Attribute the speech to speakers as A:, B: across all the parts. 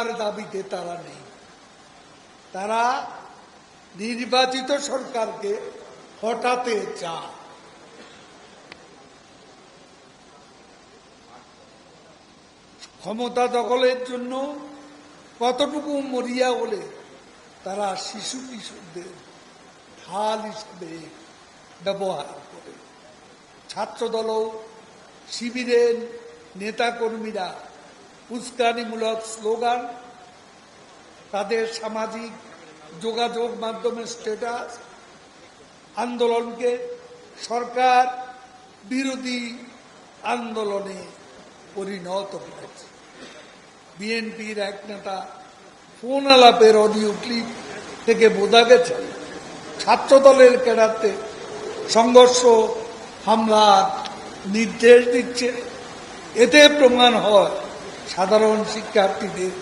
A: ক্ষমতার দাবিতে তারা নেই। তারা নির্বাচিত সরকারকে হটাতে চায়। ক্ষমতা দখলের জন্য কতটুকু মরিয়া বলে তারা শিশু কিশোরদের ঢাল হিসেবে ব্যবহার করে। ছাত্রদল শিবিরের নেতাকর্মীরা উস্কানিমূলক স্লোগান, তাদের সামাজিক যোগাযোগ মাধ্যমে স্ট্যাটাস আন্দোলনকে সরকার বিরোধী আন্দোলনে পরিণত করেছে। বিএনপির এক নেতা ফোন আলাপের অডিও ক্লিপ থেকে বোঝা গেছে, ছাত্রদলের কেরাতে সংঘর্ষ, হামলার নির্দেশ দিচ্ছে। এতে প্রমাণ হয় সাধারণ শিক্ষার্থীদের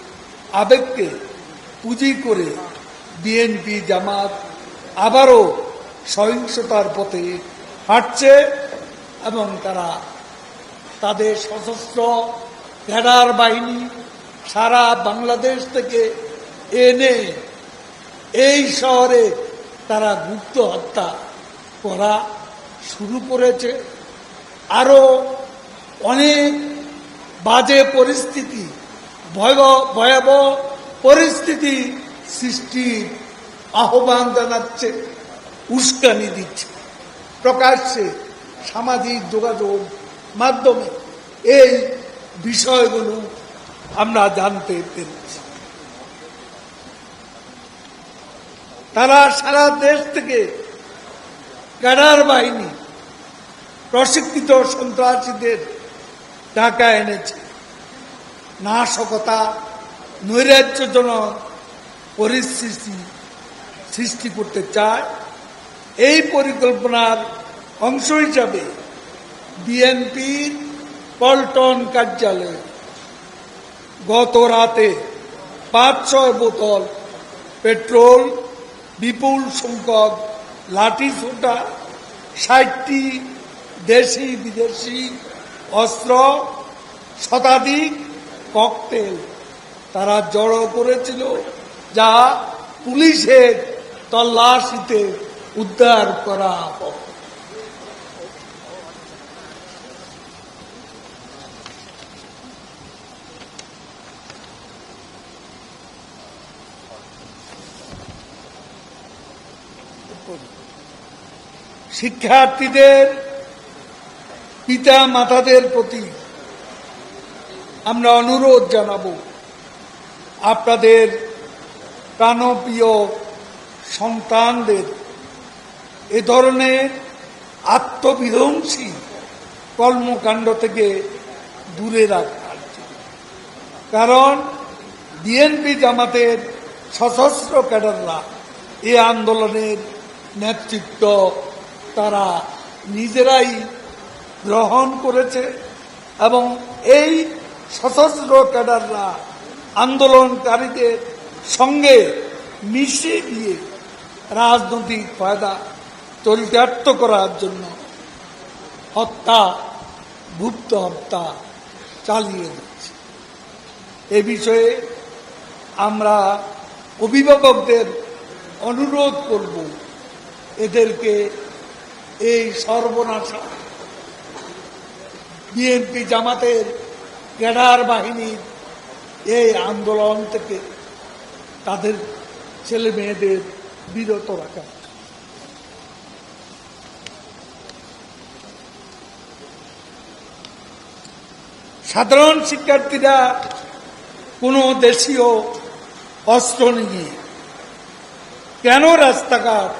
A: আবেগকে পুঁজি করে বিএনপি জামাত আবারও সহিংসতার পথে হাঁটছে এবং তারা তাদের সশস্ত্র ক্যাডার বাহিনী সারা বাংলাদেশ থেকে এনে এই শহরে তারা গুপ্ত হত্যা করা শুরু করেছে। আরও অনেক বাজে পরিস্থিতি ভয়াবহ পরিস্থিতি সৃষ্টির আহ্বান জানাচ্ছে, উস্কানি দিচ্ছে, প্রকাশ্যে সামাজিক যোগাযোগ মাধ্যমে। এই বিষয়গুলো আমরা জানতে পেরেছি। তারা সারা দেশ থেকে ক্যাডার বাহিনী, প্রশিক্ষিত সন্ত্রাসীদের টাকা এনেছে নাশকতা, নৈরাজ্যজনক পরিস্থিতি সৃষ্টি করতে চায়। এই পরিকল্পনার অংশ হিসাবে বিএনপির পল্টন কার্যালয়ে গত রাতে পাঁচ ছয় বোতল পেট্রোল, বিপুল সংখ্যক লাঠি ছোটা ষাটটি দেশি বিদেশি অস্ত্র শতাধিক ককটেল তারা জড়ো করেছিল যা পুলিশের তল্লাশিতে উদ্ধার করা শিক্ষার্থীদের পিতা মাতাদের প্রতি আমরা অনুরোধ জানাব আপনাদের প্রাণপ্রিয় সন্তানদের এ ধরনের আত্মবিধ্বংসী কর্মকাণ্ড থেকে দূরে রাখার। কারণ বিএনপি জামাতের সশস্ত্র ক্যাডাররা এ আন্দোলনের নেতৃত্ব তারা নিজেরাই গ্রহণ করেছে এবং এই সশস্ত্র ক্যাডাররা আন্দোলনকারীদের সঙ্গে মিশে গিয়ে রাজনৈতিক ফায়দা চরিতার্থ করার জন্য হত্যা, গুপ্ত হত্যা চালিয়ে দিচ্ছে এ বিষয়ে আমরা অভিভাবকদের অনুরোধ করব, এদেরকে এই সর্বনাশা বিএনপি জামাতের ক্যাডার বাহিনীর এই আন্দোলন থেকে তাদের ছেলে মেয়েদের বিরত রাখা। সাধারণ শিক্ষার্থীরা কোনো দেশীয় অস্ত্র নিয়ে কেন রাস্তাঘাট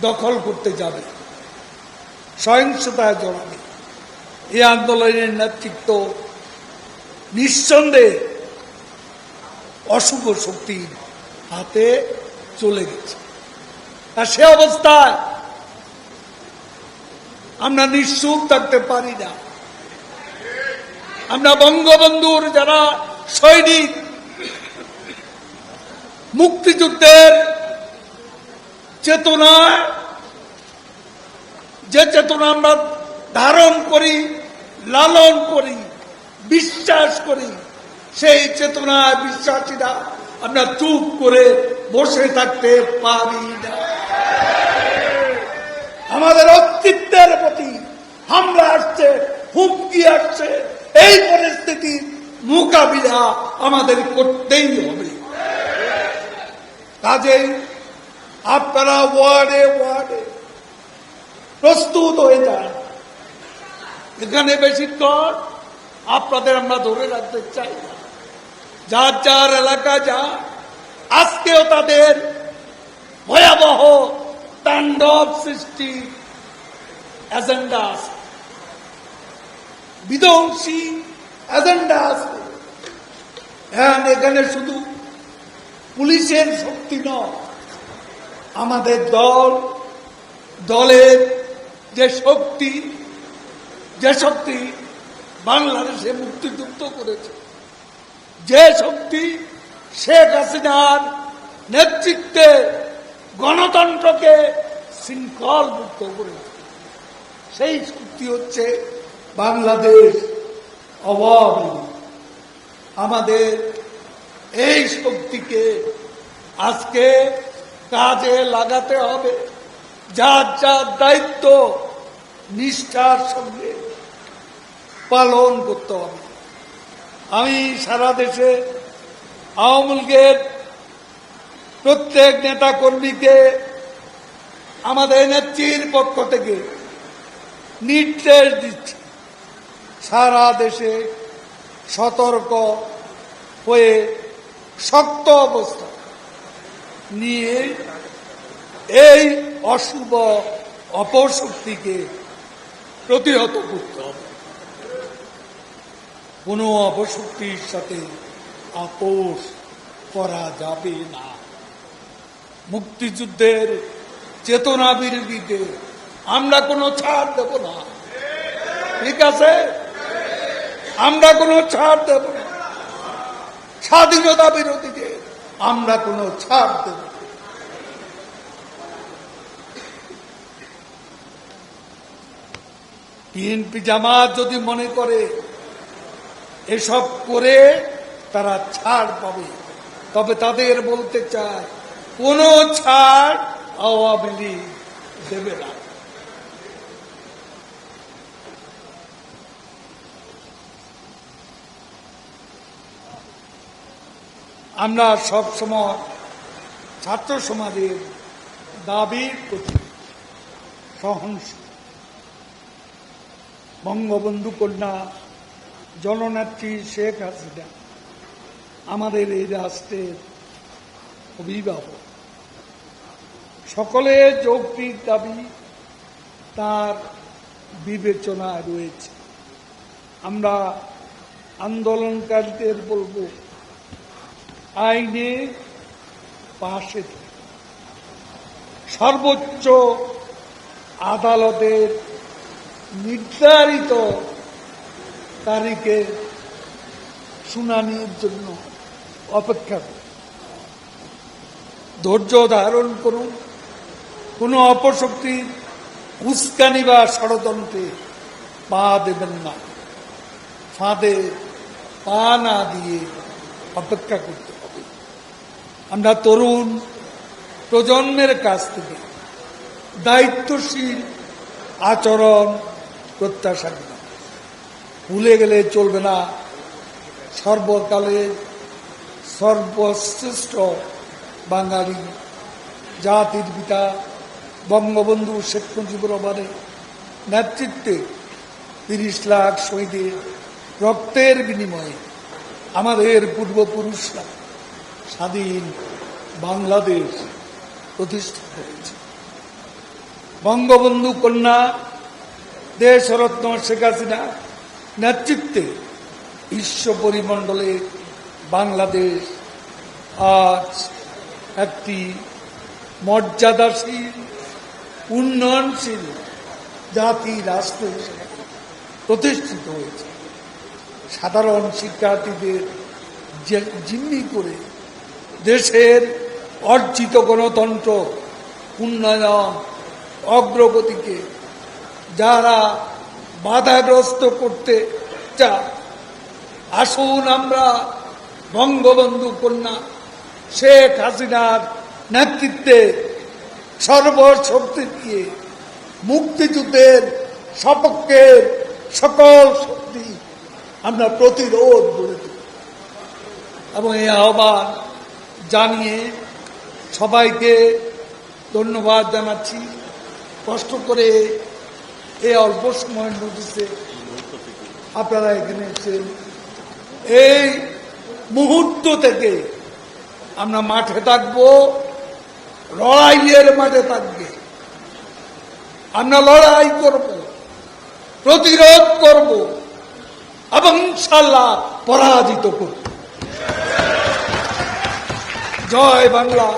A: দখল করতে যাবে? সহিংসতায় জড়াবে। এই আন্দোলনের নেতৃত্ব নিঃসন্দেহে অশুভ শক্তির হাতে চলে গেছে। আর সে অবস্থায় আমরা নিশ্চুপ থাকতে পারি না। আমরা বঙ্গবন্ধুর যারা সৈনিক, মুক্তিযুদ্ধের চেতনায়, যে চেতনা আমরা ধারণ করি লালন করি, বিশ্বাস করি, সেই চেতনায় বিশ্বাসীরা আমরা চুপ করে বসে থাকতে পারি না। আমাদের অস্তিত্বের প্রতি হামলা আসছে, হুমকি আসছে, এই পরিস্থিতির মোকাবিলা আমাদের করতেই হবে। কাজেই আপনারা ওয়ার্ডে ওয়ার্ডে প্রস্তুত হয়ে যান। এখানে বেশিক্ষণ আপনাদের আমরা ধরে রাখতে চাই যার যার এলাকা যা, আজকেও তাদের ভয়াবহ তাণ্ডব সৃষ্টি এজেন্ডা আছে। বিধ্বংসী এজেন্ডা আছে। হ্যাঁ এখানে শুধু পুলিশের শক্তি নয়, আমাদের দল, দলের যে শক্তি যে শক্তি বাংলাদেশে মুক্তিযুদ্ধ করেছে, যে শক্তি শেখ হাসিনার নেতৃত্বে গণতন্ত্রকে শৃঙ্খল মুক্ত করেছে সেই শক্তি হচ্ছে বাংলাদেশ লীগ। আমাদের এই শক্তিকে আজকে কাজে লাগাতে হবে যার যার দায়িত্ব নিষ্ঠার সঙ্গে পালন করতে হবে। আমি সারা দেশে আওয়ামী লীগের প্রত্যেক নেতা কর্মীকে, আমাদের নেত্রীর পক্ষ থেকে নির্দেশ দিচ্ছি, সারা দেশে সতর্ক হয়ে শক্ত অবস্থা নিয়ে এই অশুভ অপশক্তিকে প্রতিহত করতে হবে। কোনো অপশক্তির সাথে আপোষ করা যাবে না। মুক্তিযুদ্ধের চেতনা বিরোধীতে আমরা কোনো ছাড় দেব না। ঠিক আছে? আমরা কোনো ছাড় দেব না। স্বাধীনতা বিরোধীদের আমরা কোনো ছাড় দেব। বিএনপি জামাত যদি মনে করে এসব করে তারা ছাড় পাবে। তবে তাদের বলতে চায়, কোনো ছাড় আওয়ামী লীগ দেবে না। আমরা সবসময় ছাত্র সমাজের দাবির প্রতি সহনশীল বঙ্গবন্ধু কন্যা জননেত্রী শেখ হাসিনা আমাদের এই রাষ্ট্রের অভিভাবক। সকলে যৌক্তিক দাবি তার বিবেচনায় রয়েছে। আমরা আন্দোলনকারীদের বলব, আইনে পাশে সর্বোচ্চ আদালতের নির্ধারিত তারিখে শুনানির জন্য অপেক্ষা করুন। ধৈর্য ধারণ করুন। কোনো অপশক্তির উস্কানি বা ষড়যন্ত্রে পা দেবেন না। ফাঁদে পা না দিয়ে অপেক্ষা করতে হবে। আমরা তরুণ প্রজন্মের কাছ থেকে দায়িত্বশীল আচরণ প্রত্যাশা করি। ভুলে গেলে চলবে না। সর্বকালে সর্বশ্রেষ্ঠ বাঙালি, জাতির পিতা, বঙ্গবন্ধু শেখ মুজিবুর রহমানের নেতৃত্বে তিরিশ লাখ শহীদের রক্তের বিনিময়ে আমাদের পূর্বপুরুষরা স্বাধীন বাংলাদেশ প্রতিষ্ঠা করেছে। বঙ্গবন্ধু কন্যা দেশরত্ন শেখ হাসিনা নেতৃত্বে বিশ্ব পরিমণ্ডলে বাংলাদেশ আজ একটি মর্যাদাশীল, উন্নয়নশীল জাতি, রাষ্ট্র হিসেবে প্রতিষ্ঠিত হয়েছে। সাধারণ শিক্ষার্থীদের জিম্মি করে দেশের অর্জিত গণতন্ত্র, উন্নয়ন, অগ্রগতিকে যারা বাধাগ্রস্ত করতে চায়। আসুন আমরা বঙ্গবন্ধু কন্যা শেখ হাসিনার নেতৃত্বে সর্বশক্তি দিয়ে মুক্তিযুদ্ধের সপক্ষে সকল শক্তি আমরা প্রতিরোধ গড়ে এবং এই আহ্বান জানিয়ে সবাইকে ধন্যবাদ জানাচ্ছি। কষ্ট করে এই অল্প সময়ের নোটিসে আপনারা এখানে এসেছেন এই মুহূর্ত থেকে আমরা মাঠে থাকব, লড়াইয়ের মাঠে থাকবে। আমরা লড়াই করব, প্রতিরোধ করব এবং ইনশাল্লাহ পরাজিত করব। জয় বাংলা,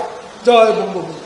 A: জয় বঙ্গবন্ধু।